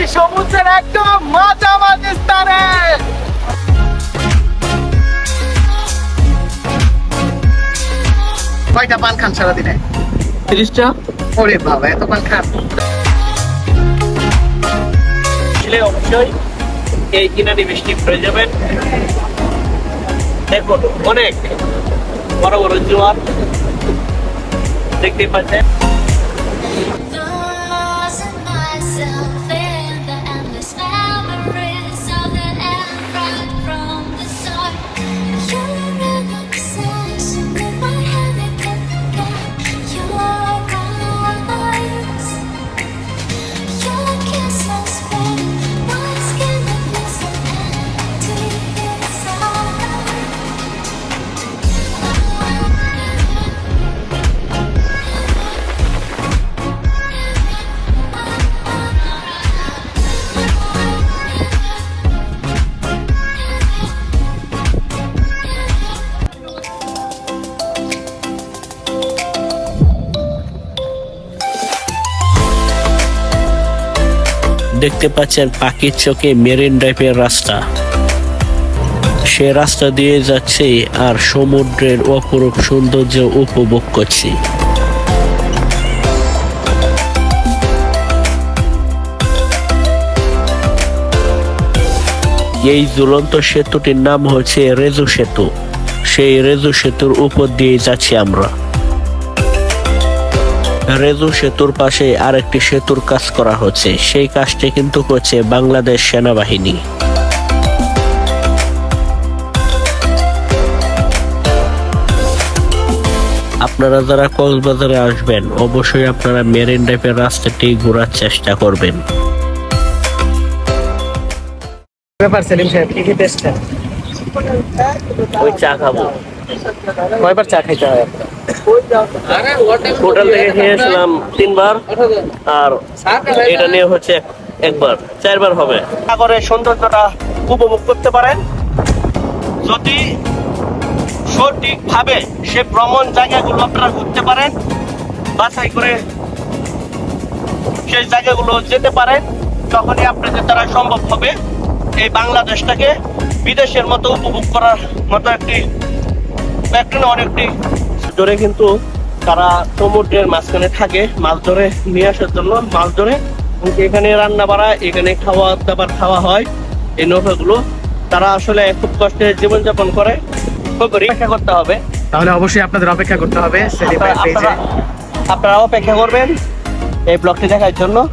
আছি সমুদ্রের একদম মাঝামাঝি স্থানে। কয়টা পান খান সারাদিনে? তিরিশটা। ওরে বাবা এত পান খান। ছেলে অবশ্যই এই কিনারি বৃষ্টি হয়ে যাবেন। দেখুন অনেক বড় বড় জোয়ার দেখতে পাচ্ছেন। দেখতে পাচ্ছেন পাখির চোখে মেরিন ড্রাইভের রাস্তা। সে রাস্তা দিয়ে যাচ্ছে আর সমুদ্রের অপরূপ সৌন্দর্য উপভোগ করছি। এই ঝুলন্ত সেতুটির নাম হচ্ছে রেজু সেতু। সেই রেজু সেতুর উপর দিয়ে যাচ্ছি আমরা। রেজু সেতুর পাশে আরেকটি সেতুর কাজ করা হচ্ছে। সেই কাজটি কিন্তু করছে বাংলাদেশ সেনাবাহিনী। আপনারা যারা কক্সবাজারে আসবেন অবশ্যই আপনারা মেরিন ড্রাইভের রাস্তাটি ঘোরার চেষ্টা করবেন। ব্যাপার সেলিম সাহেব কি কি টেস্ট ওই চা খাব। কয়বার চা খাইতে হয় হোটেল থেকে খেয়েছিলাম তিনবার, আর এটা নিয়ে হচ্ছে একবার, চারবার হবে। সাগরের সৌন্দর্যটা উপভোগ করতে পারেন। যদি সঠিকভাবে সে ভ্রমণ জায়গাগুলো আপনারা ঘুরতে পারেন, বাছাই করে সেই জায়গাগুলো যেতে পারেন, তখনই আপনাদের দ্বারা সম্ভব হবে এই বাংলাদেশটাকে বিদেশের মতো উপভোগ করার মতো একটি একটি অনেকটি ধরে কিন্তু তারা সমুদ্রের মাঝখানে থাকে মাছ ধরে নিয়ে আসার জন্য মাছ ধরে। এখানে রান্না বাড়া এখানে খাওয়া দাবার খাওয়া হয়। এই নৌকাগুলো তারা আসলে খুব কষ্টে জীবনযাপন করে। খুব অপেক্ষা করতে হবে। তাহলে অবশ্যই আপনাদের অপেক্ষা করতে হবে আপনারা- আপনারা অপেক্ষা করবেন এই ব্লগটি দেখার জন্য।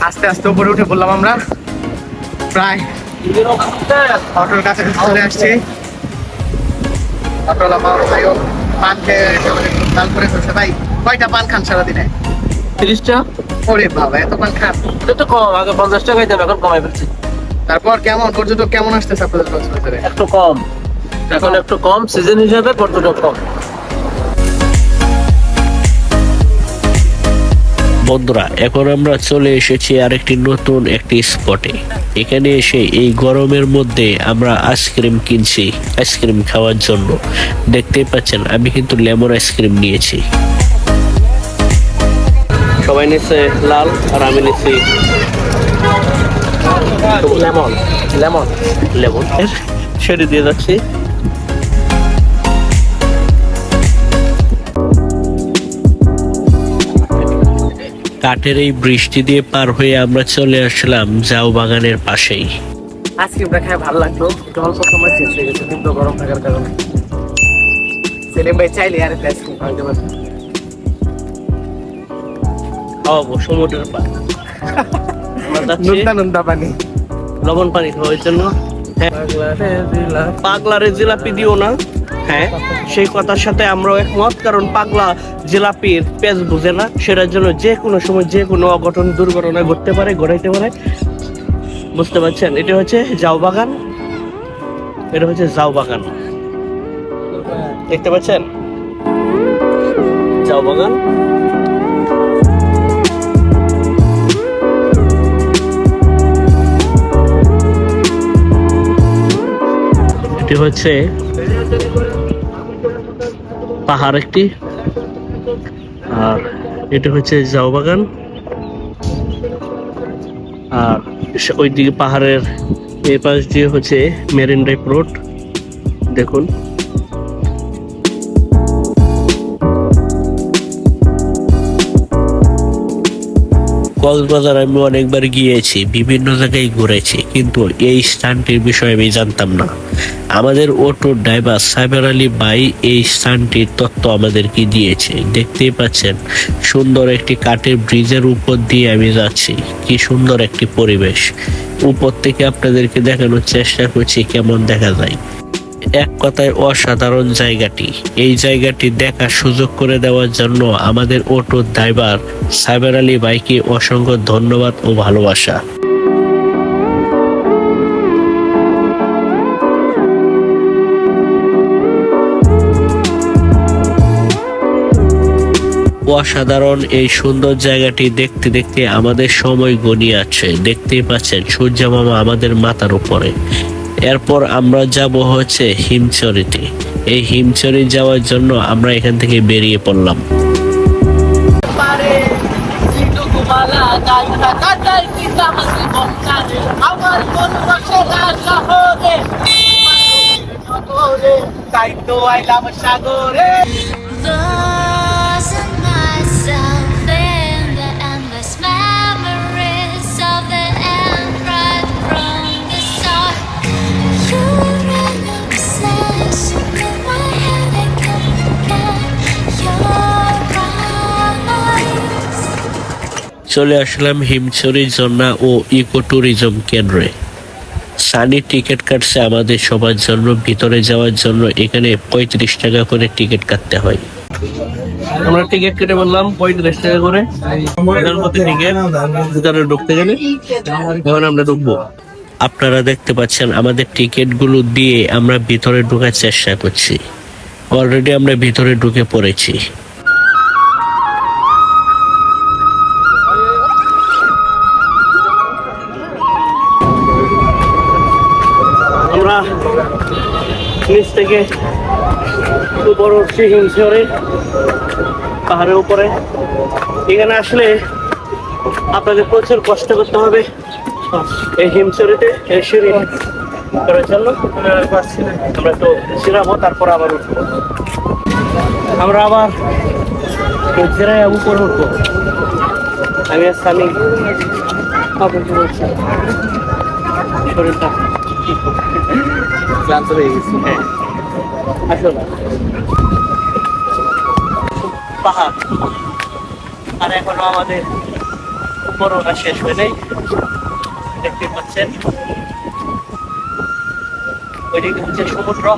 আস্তে আস্তে উপরে উঠে বললাম আমরা প্রায় অটোর কাছে চলে আসছি। অটোলা ভাইও পান খেয়ে লাল করে ফেলছে ভাই কয়টা পান খান সারাদিনে? তিরিশটা? ওরে বাবা এত পান খান। এটা তো কম আগে পঞ্চাশ টাকা দিতাম এখন কমাই ফেলছি। তারপর কেমন পর্যটক কেমন আসতেছে আপনাদের কক্সবাজারে একটু কম। এখন একটু কম সিজন হিসাবে পর্যটক কম। বন্ধুরা, এখন আমরা চলে এসেছি আরেকটি নতুন একটি স্পটে এখানে এসে এই গরমের মধ্যে আমরা আইসক্রিম কিনছি আইসক্রিম খাওয়ার জন্য। দেখতেই পাচ্ছেন, আমি কিন্তু লেমন আইসক্রিম নিয়েছি। সবাই নিচ্ছে লাল আর আমি নিচ্ছি লেমন। লেমন। লেমন। সেটি দিয়ে যাচ্ছি। কাঠের এই বৃষ্টি দিয়ে পার হয়ে আমরা চলে আসলাম জাউ বাগানের পাশেই আইসক্রিমটা খেয়ে ভালো লাগল একটু অল্প সময় শেষ হয়ে গেছে কিন্তু গরম থাকার কারণে। সেলিম ভাই চাইলে আর একটা আইসক্রিম খাওয়াতে খাওয়াবো সমুদ্রের নুনতা পানি। লবণ পানি খাওয়ার জন্য। হ্যাঁ পাগলারে জিলাপি দিও না। হ্যাঁ সেই কথার সাথে আমরাও একমত, কারণ পাগলা জিলাপির পেজ বুঝে না, সেটার জন্য যে কোনো সময় যে কোনো অঘটন, দুর্ঘটনা ঘটতে পারে, ঘটাইতে পারে। বুঝতে পারছেন? এটা হচ্ছে জাউ বাগান, এটা হচ্ছে জাউ বাগান। দেখতে পাচ্ছেন? জাউ বাগান। এটি হচ্ছে পাহাড় একটি। আর এটা হচ্ছে জাও বাগান। আর ওইদিকে পাহাড়ের এ পাশ দিয়ে হচ্ছে মেরিন ড্রাইভ রোড। দেখুন। কক্সবাজার আমি অনেকবার গিয়েছি, বিভিন্ন জায়গায় ঘুরেছি, কিন্তু এই স্থানটির বিষয়ে আমি জানতাম না। আমাদের অটো ড্রাইভার সাইবার আলী ভাই এই স্থানটির তত্ত্ব আমাদেরকে দিয়েছে। দেখতেই পাচ্ছেন, সুন্দর একটি কাঠের ব্রিজের উপর দিয়ে আমি যাচ্ছি। কি সুন্দর একটি পরিবেশ। উপর থেকে আপনাদেরকে দেখানোর চেষ্টা করছি, কেমন দেখা যায়। এক কথায় অসাধারণ জায়গাটি। এই জায়গাটি দেখার সুযোগ করে দেওয়ার জন্য আমাদের অটো ড্রাইভার সাইবার আলী ভাইকে অসংখ্য ধন্যবাদ ও ভালোবাসা। অসাধারণ এই সুন্দর জায়গাটি দেখতে দেখতে আমাদের সময় গনিয়ে আছে। দেখতেই পাচ্ছেন সূর্য মামা আমাদের মাথার উপরে। এরপর আমরা যাব হচ্ছে হিমচরিতে এই হিমচরি যাওয়ার জন্য আমরা এখান থেকে বেরিয়ে পড়লাম। সাগরে। চলে আসলাম হিমচরি ঝর্ণা ও ইকো ট্যুরিজম কেন্দ্রে। সানি টিকিট কাটছে আমাদের সবার জন্য, ভিতরে যাওয়ার জন্য। এখানে পঁয়ত্রিশ টাকা করে টিকিট কাটতে হয়। আমরা টিকিট কেটে বললাম পঁয়ত্রিশ টাকা করে। ভিতরে ঢুকতে গেলে এখন আমরা ঢুকবো। আপনারা দেখতে পাচ্ছেন আমাদের টিকিটগুলো দিয়ে আমরা ভিতরে ঢোকার চেষ্টা করছি। অলরেডি আমরা ভিতরে ঢুকে পড়েছি। নিচ থেকে উপর উঠছি হিমশিওরে পাহাড়ের উপরে। এখানে আসলে আপনাদের প্রচুর কষ্ট করতে হবে এই হিমশিওরিতে এই সিঁড়ি করার জন্য। আমরা একটু ছিড়াবো তারপর আবার উঠবো। আমরা আবার ছিড়াই উপরে উঠবো। আমি আর বলছি, শরীরটা ক্লান্ত হয়ে গেছি। হ্যাঁ। আসলে পাহাড়। আর এখনও আমাদের উপর ওঠা শেষ হয়ে নেই। দেখতে পাচ্ছেন। ওইদিকে হচ্ছে সমুদ্র।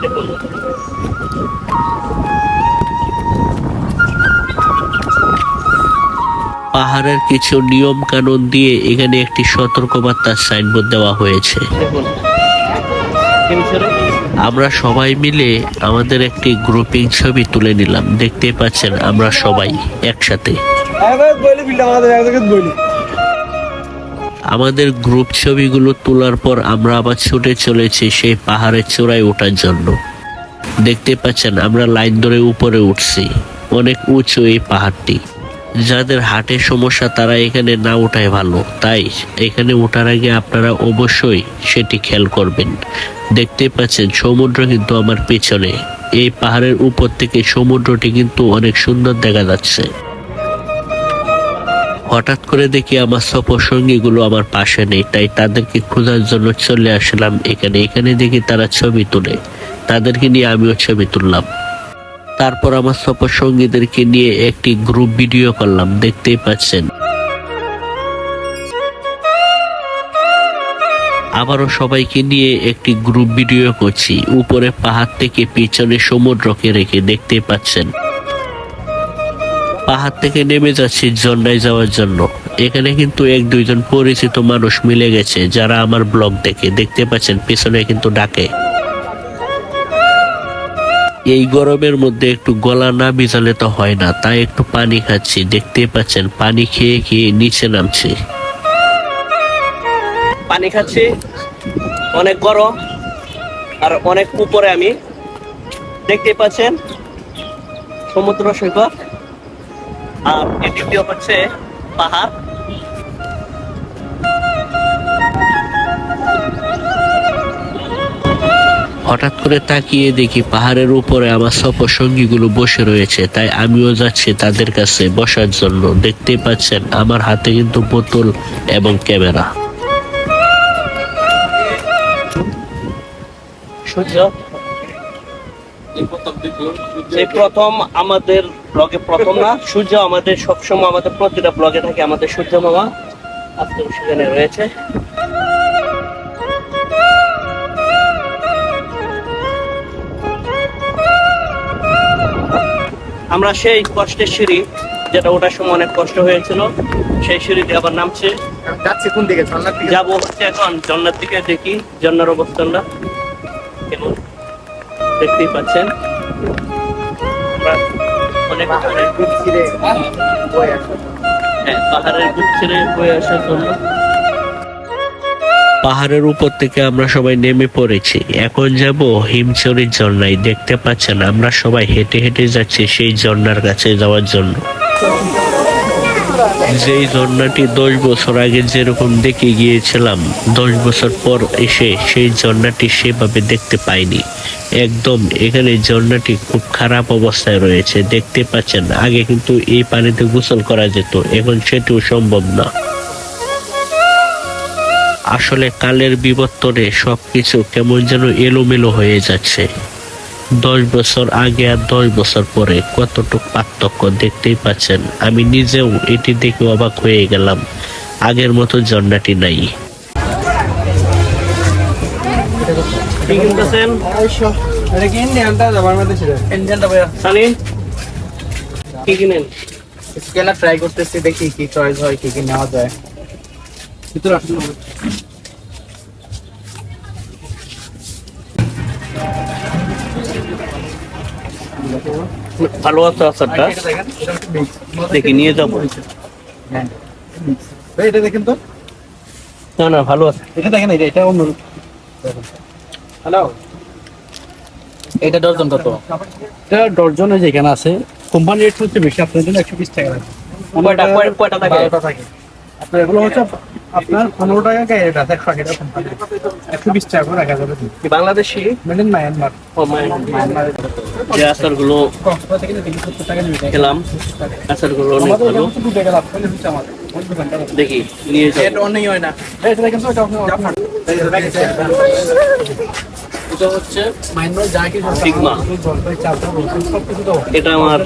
দেখুন। পাহাড়ের কিছু নিয়ম কানুন দিয়ে এখানে একটি সতর্কবার্তার সাইনবোর্ড দেওয়া হয়েছে। আমরা সবাই মিলে আমাদের একটি গ্রুপিং ছবি তুলে নিলাম। দেখতে পাচ্ছেন আমরা সবাই একসাথে। আমাদের গ্রুপ ছবিগুলো তোলার পর আমরা আবার ছুটে চলেছি সেই পাহাড়ের চূড়ায় ওঠার জন্য। দেখতে পাচ্ছেন আমরা লাইন ধরে উপরে উঠছি। অনেক উঁচু এই পাহাড়টি। যাদের হার্টের সমস্যা তারা এখানে না ওঠায় ভালো। তাই এখানে ওঠার আগে আপনারা অবশ্যই সেটি খেয়াল করবেন। দেখতে পাচ্ছেন, সমুদ্র কিন্তু আমার পেছনে। এই পাহাড়ের উপর থেকে সমুদ্রটি কিন্তু অনেক সুন্দর দেখা যাচ্ছে। হঠাৎ করে দেখি আমার সফর সঙ্গীগুলো আমার পাশে নেই, তাই তাদেরকে খোঁজার জন্য চলে আসলাম এখানে। এখানে দেখি তারা ছবি তুলে। তাদেরকে নিয়ে আমিও ছবি তুললাম। তারপর আমার সফর সঙ্গীদেরকে নিয়ে একটি গ্রুপ ভিডিও করলাম, দেখতেই পাচ্ছেন। আবারও সবাইকে নিয়ে একটি গ্রুপ ভিডিও করছি, উপরে পাহাড় থেকে পিছনে সমুদ্রকে রেখে দেখতে পাচ্ছেন। পাহাড় থেকে নেমে যাচ্ছি জন্ডায় যাওয়ার জন্য। এখানে কিন্তু এক দুইজন পরিচিত মানুষ মিলে গেছে, যারা আমার ব্লগ দেখে, দেখতে পাচ্ছেন, পিছনে কিন্তু ডাকে। এই গরমের মধ্যে একটু গলা না ভিজালে তো হয় না, তাই একটু পানি খাচ্ছি। দেখতে পাচ্ছেন, পানি খেয়ে খেয়ে নিচে নামছি। পানি খাচ্ছি, অনেক গরম, আর অনেক উপরে আমি। দেখতে পাচ্ছেন, সমুদ্র সৈকত, আর এদিক হচ্ছে পাহাড়। হঠাৎ করে তাকিয়ে দেখি পাহাড়ের উপরে আমার সফর সঙ্গীগুলো বসে রয়েছে, তাই আমিও যাচ্ছি তাদের কাছে বসার জন্য। দেখতেই পাচ্ছেন আমার হাতে কিন্তু বোতল এবং ক্যামেরা। সূর্য প্রথম আমাদের ব্লগে প্রথম না, সূর্য আমাদের সবসময় আমাদের প্রতিটা ব্লগে থাকে আমাদের সূর্য মামা। আজকে সেখানে রয়েছে। আমরা সেই কষ্টের সিঁড়ি যেটা ওটার সময় অনেক কষ্ট হয়েছিল সেই সিঁড়িতে আবার নামছে। যাচ্ছি কোন দিকে? ঝর্ণার দিকে? যাব হচ্ছে এখন জন্নার দিকে দেখি জন্নার অবস্থানটা। কেমন দেখতেই পাচ্ছেন। আমরা অনেক আসা। হ্যাঁ পাহাড়ের বুক ছেড়ে বয়ে আসার জন্য। পাহাড়ের উপর থেকে আমরা সবাই নেমে পড়েছি। এখন যাব হিমচরির ঝর্ণায়। দেখতে পাচ্ছেন, আমরা সবাই হেঁটে হেঁটে যাচ্ছি সেই ঝর্ণার কাছে যাওয়ার জন্য। যেই ঝর্ণাটি দশ বছর আগে যেরকম দেখে গিয়েছিলাম, দশ বছর পর এসে সেই ঝর্ণাটি সেভাবে দেখতে পাইনি। একদম এখানে ঝর্ণাটি খুব খারাপ অবস্থায় রয়েছে। দেখতে পাচ্ছেন, আগে কিন্তু এই পানিতে গোসল করা যেত, এখন সেটিও সম্ভব না। আসলে কালের বিবর্তনে সবকিছু কেমন যেন এলোমেলো হয়ে যাচ্ছে। দশ বছর আগে আর দশ বছর পরে কতটুক পার্থক্য দেখতেই পাচ্ছেন। আমি নিজেও এটি দেখে অবাক হয়ে গেলাম। আগের মতো ঝর্ণাটি নাই। কি কিনেন? স্ক্যানার ট্রাই করতেছি দেখি কি চয়েস হয় কি কি নেওয়া যায়। ভিতরে আসুন। ভালো আছে আচারটা। দেখি নিয়ে যাব। হ্যাঁ। এটা দেখেন তো। না না ভালো আছে। এটা দেখেন এটা এটা অন্য হ্যালো এটা ডজন কত? এটা ডর্জনে যেখানে আছে। কোম্পানি রেট হচ্ছে বেশি আপনার জন্য একশো বিশ টাকা লাগবে। কয়টা কয়টা থাকে। আপনার এগুলো হচ্ছে আপনার পনেরো টাকা আছে? একশো টাকা একশো বিশ টাকা করে রাখা যাবে। বাংলাদেশি? মেড ইন মায়ানমার ও মায়ানমার যে আচারগুলো খেলাম আচারগুলো অনেক ভালো। দেখি নিয়ে এটা যাব হয় না। এটা দেখেন তো এটা এটা হচ্ছে মাইন্ড্রো যা কিছু সিগমা জলপাই সব কিছু তো এটা আমার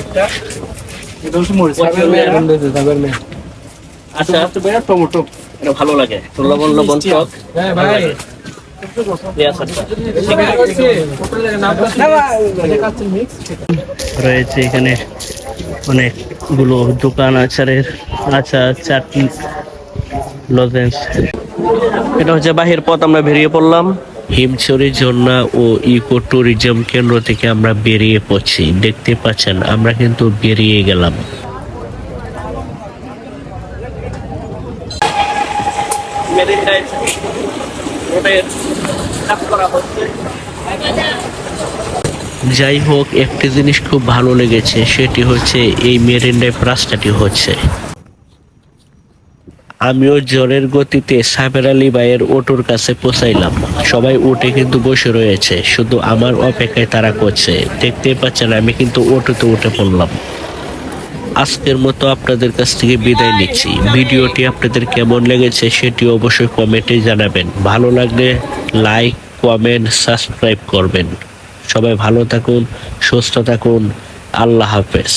একটা এটা হচ্ছে মরিচ। আচ্ছা। টমেটো। এটা ভালো লাগে। লবণ লবণ টক হ্যাঁ ভাই। রয়েছে এখানে অনেকগুলো দোকান আচারের আচার চাটনি লজেন্স। এটা হচ্ছে বাহির পথ আমরা বেরিয়ে পড়লাম। হিমছড়ি ঝর্ণা ও ইকো ট্যুরিজম কেন্দ্র থেকে আমরা বেরিয়ে পড়ছি। দেখতে পাচ্ছেন আমরা কিন্তু বেরিয়ে গেলাম। যাই হোক, একটি জিনিস খুব ভালো লেগেছে, সেটি হচ্ছে এই মেরিন ড্রাইভ রাস্তাটি হচ্ছে। আমিও জ্বরের গতিতে সাবের আলী ভাইয়ের অটোর কাছে পৌঁছাইলাম। সবাই উঠে কিন্তু বসে রয়েছে, শুধু আমার অপেক্ষায় তারা করছে। দেখতে পাচ্ছেন, আমি কিন্তু অটোতে উঠে পড়লাম। আজকের মতো আপনাদের কাছ থেকে বিদায় নিচ্ছি। ভিডিওটি আপনাদের কেমন লেগেছে সেটি অবশ্যই কমেন্টে জানাবেন। ভালো লাগলে লাইক, কমেন্ট, সাবস্ক্রাইব করবেন। সবাই ভালো থাকুন, সুস্থ থাকুন। আল্লাহ হাফেজ।